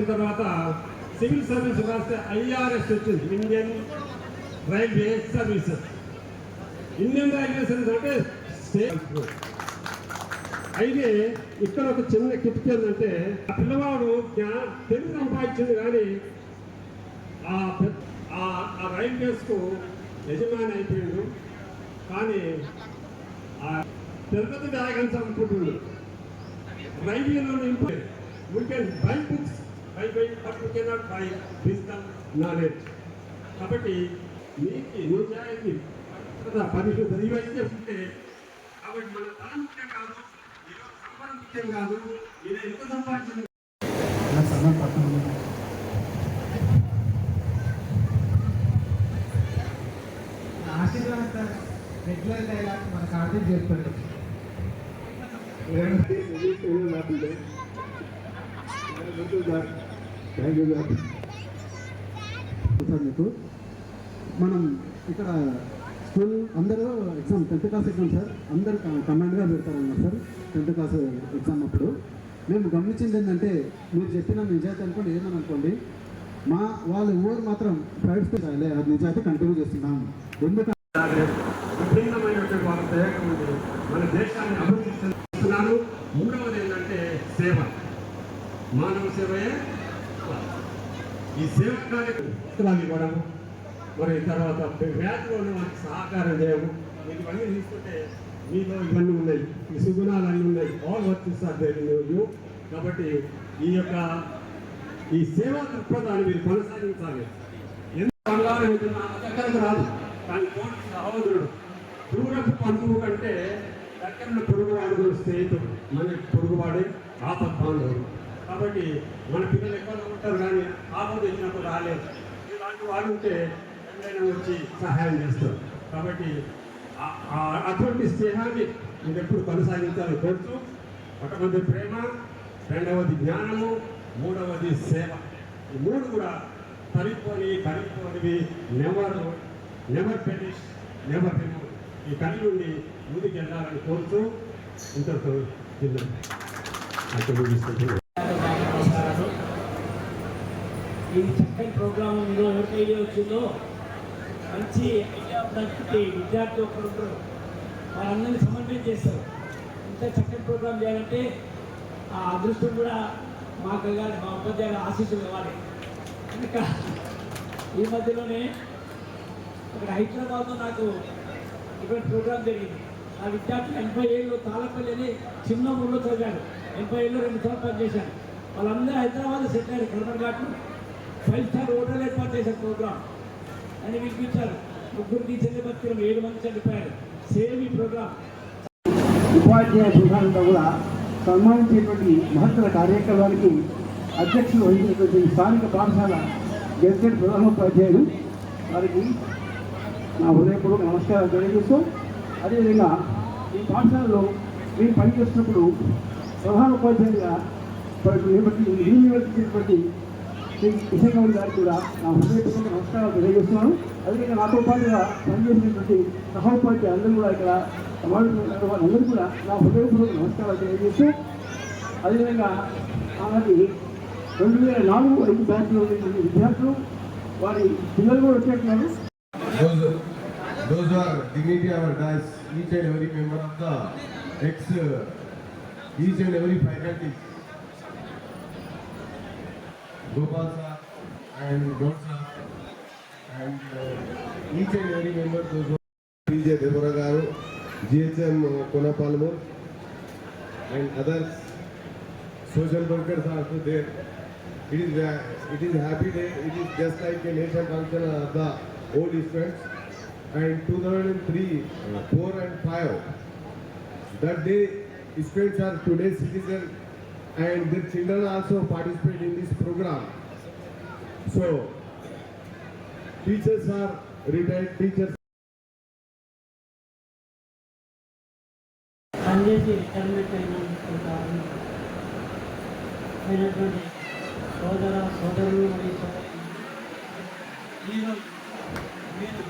సంపాదించిన తర్వాత civil service రాస్తే ఐఆర్ఎస్ వచ్చింది. Indian railway services Indian railway service అంటే స్టేట్ అయితే ఇక్కడ ఒక చిన్న కిటికీ ఏంటంటే ఆ పిల్లవాడు తెలుగు సంపాదించింది కానీ ఆ పె- ఆ- ఆ కు యజమాని అయిపోయాడు. కానీ ఆ పెద్ద పెద్ద అనుకుంటున్నాడు రైల్వేలో we can buy books buy buy but we cannot buy wisdom knowledge కాబట్టి నీతి నిజాయితీ పవిత్రత, పరిశుద్ధ ఇవైతే ఉంటే కాబట్టి మన తల ముఖ్యం కాదు ఈరోజు సంపద ముఖ్యం కాదు ఇది ఎంత సంపాదించింది నా సమయం పక్కన ఆశీర్వాద రెగ్యులర్ డైలాగ్ మన థ్యాంక్ యూ సార్ మీకు మనం ఇక్కడ స్కూల్ అందరూ exam tenth class exam sir అందరు కమాండ్గా పెడతారన్నారు సార్ టెన్త్ క్లాస్ ఎగ్జామ్ అప్పుడు. మేము గమనించింది ఏంటంటే మీరు చెప్పిన నిజాయితీ అనుకోండి ఏమని అనుకోండి మా వాళ్ళ ఊరు మాత్రం ప్రైవేట్ స్కూల్ రాయలే అది నిజాయితీ కంటిన్యూ చేస్తున్నాం. ఎందుకంటే విభిన్నమైనటువంటి వాళ్ళ ప్రయోగం ఉంది మన దేశాన్ని అభివృద్ధి చేస్తున్నారు మూడవది ఏంటంటే సేవ మానవ సేవయే ఈ సేవ కార్యక్రమాలు ఇవ్వడం మరి తర్వాత వ్యాధిలోనే ఉన్న సహకారం చేయము. మీకు ఇవన్నీ తీసుకుంటే మీలో ఇవన్నీ ఉన్నాయి. ఈ సుగుణాలు అన్నీ ఉన్నాయి. ఆల్ వర్తిస్తారు ఆర్ యూ కాబట్టి ఈ యొక్క ఈ సేవా దృక్పథాన్ని మీరు కొనసాగించాలి. ఎంత బంగారం దగ్గరకు రాదు. కానీ తోటి సహోదరుడు దూరపు బంధువు కంటే దగ్గర పొరుగువాడు స్నేహితుడు. మన పొరుగువాడే ఆపద్ బాంధవుడు కాబట్టి మన పిల్లలు ఎక్కడ ఉంటారు కానీ ఆపద వచ్చినప్పుడు రాలేదు ఇలాంటి వాడు ఉంటే ఎవరైనా వచ్చి సహాయం చేస్తారు. కాబట్టి అటువంటి స్నేహాన్ని మీరు ఎప్పుడు కొనసాగించాలని కోరుతూ మొట్టమొదటి ప్రేమ రెండవది జ్ఞానము మూడవది సేవ. ఈ మూడు కూడా తరిపోని కలిగిపోనివి never never finish never remove ఈ కలిగి నుండి ముందుకు వెళ్ళాలని కోరుతూ ఇంతతో జిల్లా ఈ చక్కని ప్రోగ్రామ్ మీరు వచ్చిందో మంచి ఐడియా ఉన్నటువంటి విద్యార్థి ఒకరు ఉంటారు. వాళ్ళందరినీ సమన్వయం చేస్తారు. ఇంత చక్కటి ప్రోగ్రామ్ చేయాలంటే ఆ అదృష్టం కూడా మాకు కావాలి మా ఉపాధ్యాయుల ఆశీస్సులు కావాలి. ఇంకా ఈ మధ్యలోనే అక్కడ హైదరాబాద్లో నాకు ఇటువంటి ప్రోగ్రామ్ జరిగింది. ఆ విద్యార్థులు ఎనభై ఏళ్ళు తాళపల్లి అని చిన్న ఊళ్ళో చదివాడు ఎనభై ఏళ్ళు రెండు సార్లు పనిచేశాను వాళ్ళందరూ హైదరాబాద్ సెటిల్ అయ్యారు. కలమర్ ఘాట్లు ఫైవ్ స్టార్ హోటల్ ఏర్పాటు చేశారు ప్రోగ్రామ్ అని పిలిపించారు. ముగ్గురు టీచర్లు బతికిన ఏడు మంది చనిపోయారు. సేమ్ ఈ ప్రోగ్రామ్. ఉపాధ్యాయ సంఘాలతో కూడా సన్మానించేటువంటి మహత్తర కార్యక్రమానికి అధ్యక్షులు వహించినటువంటి స్థానిక పాఠశాల గెజిటెడ్ ప్రధానోపాధ్యాయులు వారికి నా హృదయపూర్వక నమస్కారాలు తెలియజేస్తూ అదేవిధంగా ఈ పాఠశాలలో మేము పనిచేస్తున్నప్పుడు ప్రధానోపాధ్యాయులుగా నియమించినటువంటి శ్రీ గౌడ్ గారికి కూడా నా హృదయపూర్వక నమస్కారాలు తెలియజేస్తున్నాను అదేవిధంగా నాతో పాటుగా పనిచేసినటువంటి సహోపాధ్యాయులు అందరూ కూడా ఇక్కడ సమావేశమైన వాళ్ళందరూ కూడా నా హృదయపూర్వక నమస్కారాలు తెలియజేస్తూ అదేవిధంగా ఆనాటి రెండు వేల నాలుగు ఐదు బ్యాచ్లో ఉన్నటువంటి విద్యార్థులు వారి పిల్లలు కూడా వచ్చేట్టున్నారు Those, are dignity our dice, each and every member of the ex, uh, each and every faculty. Gopal sir and Gord sir and uh, each and every member those PJ Devara Garu, GHM Konapalmur and others. Social workers are also there. It is, uh, it is happy day. It is just like a nation function of the old students. And 2003, uh, 4 and 5. That day, students are today's citizens and the children also participate in this program. So, teachers are retired teachers. పనిచేసి retirement అయినటువంటి సోదర సోదరులు మరియు సోదరులు ఈరోజు మీరు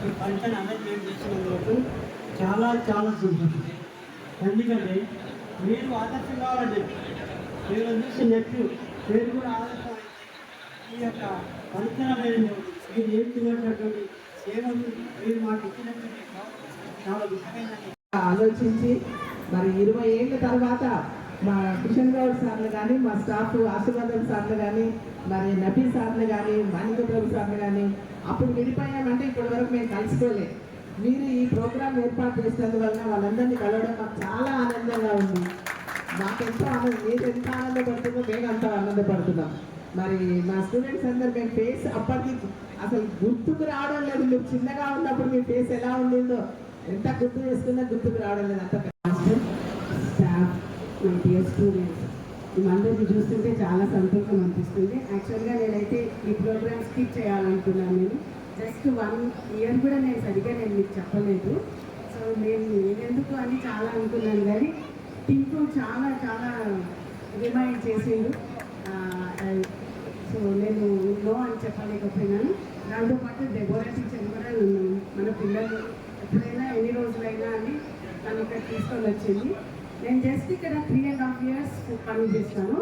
ఈ function arrangement చేసినందుకు చాలా చాలా సంతోషం ఎందుకంటే మీరు ఆదర్శం కావాలండి మీరు చూసి నెక్స్ట్ మీరు కూడా ఆదర్శం ఈ యొక్క పరిచయం మీరు ఏం చూడేటటువంటి సేవలు మీరు మాకు ఇచ్చినటువంటి చాలా ఆలోచించి మరి ఇరవై ఏళ్ళ తర్వాత మా కిషన్ గౌడ్ సార్లు కానీ మా స్టాఫ్ ఆశీర్వాదం సార్లు కానీ మరి నబీ సార్లు కానీ మాణిక ప్రభు సార్లు కానీ అప్పుడు విడిపోయామంటే ఇప్పటి వరకు మేము కలుసుకోలేదు. మీరు ఈ ప్రోగ్రాం ఏర్పాటు చేసినందువలన వాళ్ళందరినీ కలవడం మాకు చాలా ఆనందంగా ఉంది. మాకెంతో ఆనందం మీరు ఎంత ఆనందపడుతుందో మేము అంత ఆనందపడుతున్నాం. మరి మా స్టూడెంట్స్ అందరు మేము ఫేస్ అప్పటికి అసలు గుర్తుకు రావడం లేదు. మీరు చిన్నగా ఉన్నప్పుడు మీ ఫేస్ ఎలా ఉండిందో ఎంత గుర్తు చేసుకున్నా గుర్తుకు రావడం లేదు. అంత స్టాఫ్ మై డియర్ స్టూడెంట్స్. మేమందరికీ చూస్తుంటే చాలా సంతోషం అనిపిస్తుంది. యాక్చువల్గా నేనైతే ఈ ప్రోగ్రామ్ స్కిప్ చేయాలనుకున్నాను నేను. జస్ట్ వన్ ఇయర్ కూడా నేను సరిగ్గా నేను మీకు చెప్పలేదు. సో నేను నేనెందుకు అని చాలా అనుకున్నాను కానీ టింకు చాలా చాలా రిమైండ్ చేసిండు. సో నేను నో అని చెప్పలేకపోయినాను. దాంతోపాటు డెబోరా టీచర్ కూడా నన్ను మన పిల్లలు ఎప్పుడైనా ఎన్ని రోజులైనా అని నన్ను ఇక్కడ తీసుకొని వచ్చింది. నేను జస్ట్ ఇక్కడ త్రీ అండ్ హాఫ్ ఇయర్స్ పని చేస్తాను.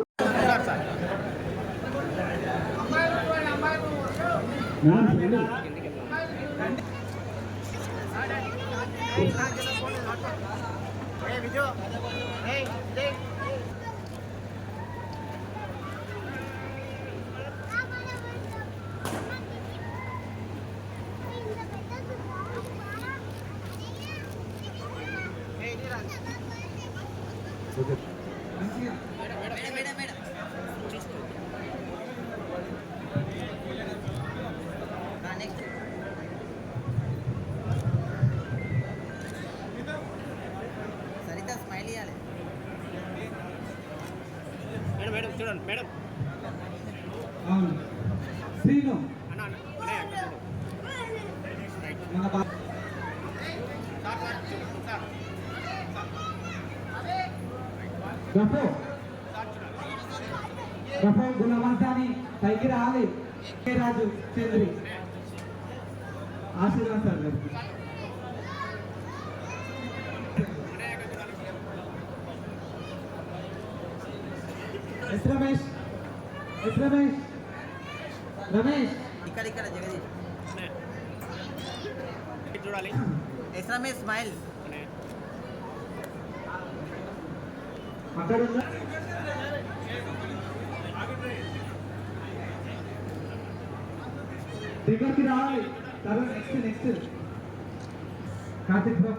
అవును శ్రీను. మన బా- గఫో గఫో గుణవంతాన్ని పైకి రావాలి. K Raju Chandri. Aashirwad S Ramesh S Ramesh Ramesh ఇక్కడ ఇక్కడ జగదీష్ ఎస్ఎంఏ స్మైల్ అక్కడ ఉన్న దగ్గరికి రావాలి తర్వాత next next Karthik bro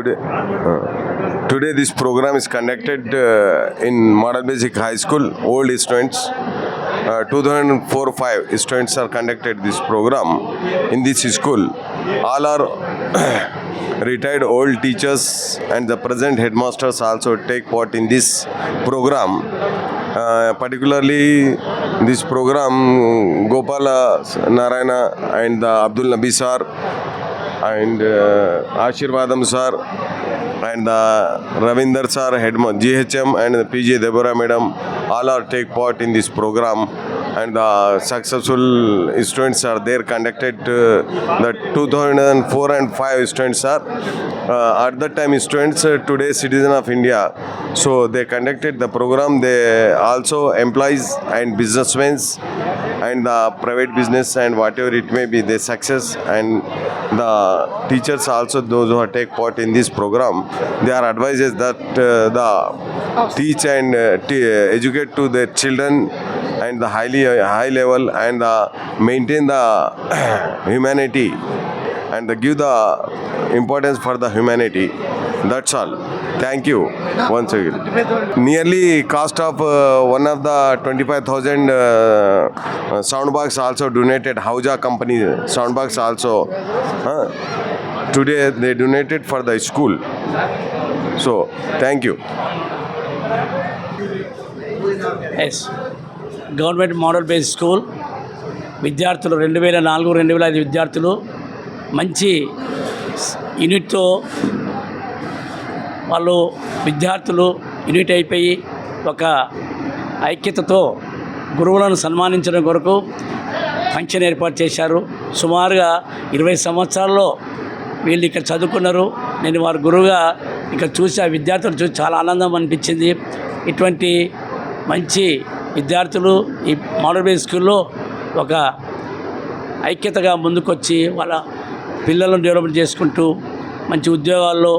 Today, uh, today this program is conducted uh, in Model Basic High School. Old students, uh, 2004-5 students are conducted this program in this school. All are retired old teachers and the present headmasters also take part in this program. Uh, particularly this program Gopala Narayana and the Abdul Nabi sir and Aashirvadam sir and Ravinder sir head GHM and PJ Deborah madam. The PJ Deborah madam all are take part in this program and the successful students are there conducted uh, the 2004 and 5 students are uh, at that time students uh, today citizen of India. So they conducted the program. They also employees and businessmen and the private business and whatever it may be, they success and the teachers also those who are take part in this program, they are advised that uh, the teach and uh, t- educate to their children and the highly high level and uh, maintain the humanity and the give the importance for the humanity. That's all. Thank you once again. Nearly cost of uh, one of the 25,000 uh, uh, sound box also donated. Hauja company sound box also. Today they donated for the school. So thank you. S government model base school విద్యార్థులు రెండు వేల నాలుగు రెండు వేల ఐదు విద్యార్థులు మంచి యూనిట్తో వాళ్ళు విద్యార్థులు యూనిట్ అయిపోయి ఒక ఐక్యతతో గురువులను సన్మానించడం కొరకు ఫంక్షన్ ఏర్పాటు చేశారు. సుమారుగా ఇరవై సంవత్సరాల్లో వీళ్ళు ఇక్కడ చదువుకున్నారు. నేను వారి గురువుగా ఇక్కడ చూసి ఆ విద్యార్థులు చూసి చాలా ఆనందం అనిపించింది. ఇటువంటి మంచి విద్యార్థులు ఈ మోడల్ బేస్ స్కూల్లో ఒక ఐక్యతగా ముందుకొచ్చి వాళ్ళ పిల్లలను డెవలప్మెంట్ చేసుకుంటూ మంచి ఉద్యోగాల్లో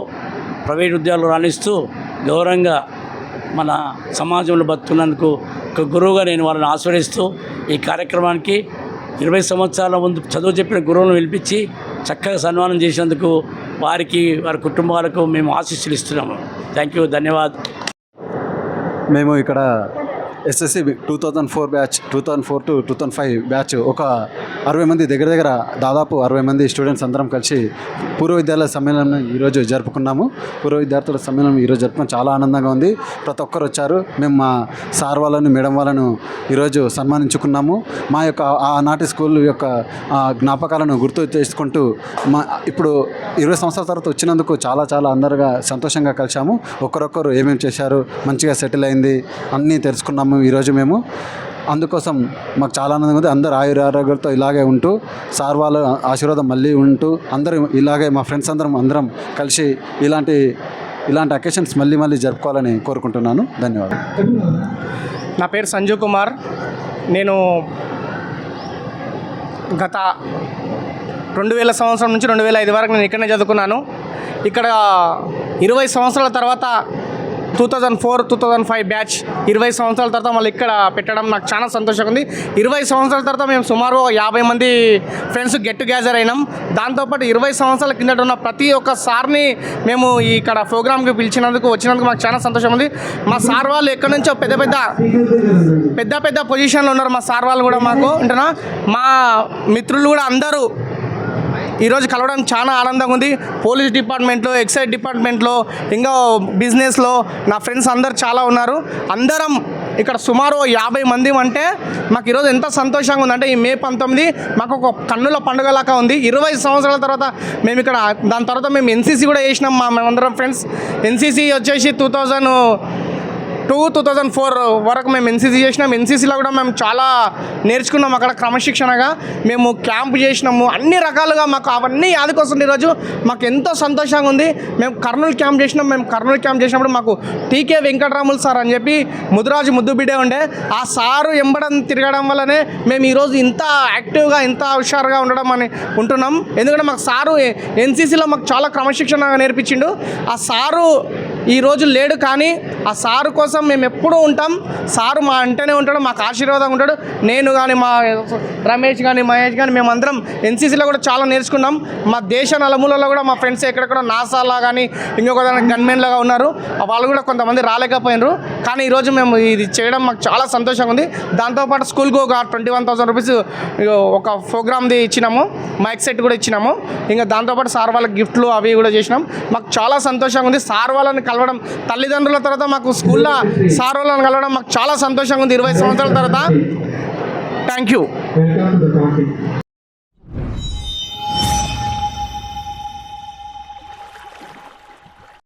ప్రైవేట్ ఉద్యోగాలు రాణిస్తూ గౌరవంగా మన సమాజంలో బతుకున్నందుకు ఒక గురువుగా నేను వాళ్ళని ఆస్వాదిస్తూ ఈ కార్యక్రమానికి ఇరవై సంవత్సరాల ముందు చదువు చెప్పిన గురువులను పిలిపించి చక్కగా సన్మానం చేసినందుకు వారికి వారి కుటుంబాలకు మేము ఆశీస్సులు ఇస్తున్నాము. థ్యాంక్ యూ ధన్యవాద్. మేము ఇక్కడ SSC two thousand four batch two thousand four to two thousand five batch ఒక అరవై మంది దగ్గర దగ్గర దాదాపు అరవై మంది స్టూడెంట్స్ అందరం కలిసి పూర్వ విద్యాలయ సమ్మేళనం ఈరోజు జరుపుకున్నాము. పూర్వ విద్యార్థుల సమ్మేళనం ఈరోజు జరుపుకుని చాలా ఆనందంగా ఉంది. ప్రతి ఒక్కరు వచ్చారు. మేము మా సార్ వాళ్ళను మేడం వాళ్ళను ఈరోజు సన్మానించుకున్నాము. మా యొక్క ఆనాటి స్కూల్ యొక్క జ్ఞాపకాలను గుర్తు చేసుకుంటూ మా ఇప్పుడు ఇరవై సంవత్సరాల తర్వాత వచ్చినందుకు చాలా చాలా అందరుగా సంతోషంగా కలిసాము ఒకరొకరు ఏమేమి చేశారు? మంచిగా సెటిల్ అయింది. అన్నీ తెలుసుకున్నాము. ఈరోజు మేము అందుకోసం మాకు చాలా ఆనందంగా ఉంది. అందరు ఆయుర ఆరోగ్యాలతో ఇలాగే ఉంటూ సార్ వాళ్ళ ఆశీర్వాదం మళ్ళీ ఉంటూ అందరూ ఇలాగే మా ఫ్రెండ్స్ అందరం అందరం కలిసి ఇలాంటి ఇలాంటి అకేషన్స్ మళ్ళీ మళ్ళీ జరుపుకోవాలని కోరుకుంటున్నాను. ధన్యవాదాలు. నా పేరు సంజీవ్ కుమార్. నేను గత రెండు వేల సంవత్సరం నుంచి రెండు వేల ఐదు వరకు నేను ఇక్కడనే చదువుకున్నాను. ఇక్కడ ఇరవై సంవత్సరాల తర్వాత two thousand four two thousand five batch ఇరవై సంవత్సరాల తర్వాత మళ్ళీ ఇక్కడ పెట్టడం నాకు చాలా సంతోషంగా ఉంది. ఇరవై సంవత్సరాల తర్వాత మేము సుమారు యాభై మంది ఫ్రెండ్స్ గెట్ టుగెదర్ అయినాం. దాంతోపాటు ఇరవై సంవత్సరాల కిందట ఉన్న ప్రతి ఒక్క సార్ని మేము ఇక్కడ ప్రోగ్రామ్కి పిలిచినందుకు వచ్చినందుకు మాకు చాలా సంతోషం ఉంది. మా సార్ వాళ్ళు ఎక్కడి నుంచో పెద్ద పెద్ద పెద్ద పెద్ద పొజిషన్లో ఉన్నారు మా సార్ వాళ్ళు కూడా మాకు ఉంటున్నా మా మిత్రులు కూడా అందరూ ఈరోజు కలవడం చాలా ఆనందంగా ఉంది. పోలీస్ డిపార్ట్మెంట్లో ఎక్సైజ్ డిపార్ట్మెంట్లో ఇంకా బిజినెస్లో నా ఫ్రెండ్స్ అందరు చాలా ఉన్నారు. అందరం ఇక్కడ సుమారు యాభై మంది అంటే మాకు ఈరోజు ఎంత సంతోషంగా ఉందంటే ఈ మే పంతొమ్మిది మాకు ఒక కన్నుల పండుగలాగా ఉంది. ఇరవై సంవత్సరాల తర్వాత మేము ఇక్కడ దాని తర్వాత మేము ఎన్సీసీ కూడా వేసినాం మా మేమందరం ఫ్రెండ్స్. ఎన్సీసీ వచ్చేసి two thousand two two thousand four వరకు మేము ఎన్సీసీ చేసినాం. ఎన్సీసీలో కూడా మేము చాలా నేర్చుకున్నాం అక్కడ క్రమశిక్షణగా. మేము క్యాంప్ చేసినాము. అన్ని రకాలుగా మాకు అవన్నీ యాదకొస్తుంది ఈరోజు. మాకు ఎంతో సంతోషంగా ఉంది. మేము కర్నూలు క్యాంప్ చేసినాం. మేము కర్నూలు క్యాంప్ చేసినప్పుడు మాకు టీకే వెంకటరాములు సార్ అని చెప్పి ముదురాజు ముద్దుబిడే ఉండే. ఆ సారు ఎంబడం తిరగడం వల్లనే మేము ఈరోజు ఇంత యాక్టివ్గా ఇంత హుషారుగా ఉండడం అని ఉంటున్నాం. ఎందుకంటే మాకు సారు ఎన్సీసీలో మాకు చాలా క్రమశిక్షణ నేర్పించిండు. ఆ సారు ఈ రోజు లేడు కానీ ఆ సారు కోసం మేము ఎప్పుడూ ఉంటాం. సారు మా అంటేనే ఉంటాడు మాకు ఆశీర్వాదంగా ఉంటాడు. నేను కానీ మా రమేష్ కానీ మహేష్ కానీ మేమందరం ఎన్సీసీలో కూడా చాలా నేర్చుకున్నాం. మా దేశ నలుమూలలో కూడా మా ఫ్రెండ్స్ ఎక్కడెక్కడ నాసాలా కానీ ఇంకొక గన్మెన్ లాగా ఉన్నారు. వాళ్ళు కూడా కొంతమంది రాలేకపోయినారు. కానీ ఈరోజు మేము ఇది చేయడం మాకు చాలా సంతోషంగా ఉంది. దాంతోపాటు స్కూల్కి ఒక ట్వంటీ వన్ థౌసండ్ రూపీస్ ఒక ప్రోగ్రామ్ది ఇచ్చినాము. మైక్ సెట్ కూడా ఇచ్చినాము. ఇంకా దాంతోపాటు సార్ వాళ్ళకి గిఫ్ట్లు అవి కూడా చేసినాం. మాకు చాలా సంతోషంగా ఉంది. సార్ వాళ్ళని కలవడం తల్లిదండ్రుల తర్వాత మాకు స్కూల్లో సార్ వాళ్ళని కలవడం మాకు చాలా సంతోషంగా ఉంది ఇరవై సంవత్సరాల తర్వాత. Thank you